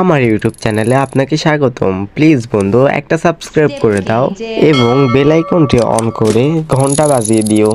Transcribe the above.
আমার ইউটিউব চ্যানেলে আপনাকে স্বাগতম। প্লিজ বন্ধু একটা সাবস্ক্রাইব করে দাও এবং বেলাইকনটি অন করে ঘণ্টা বাজিয়ে দিও।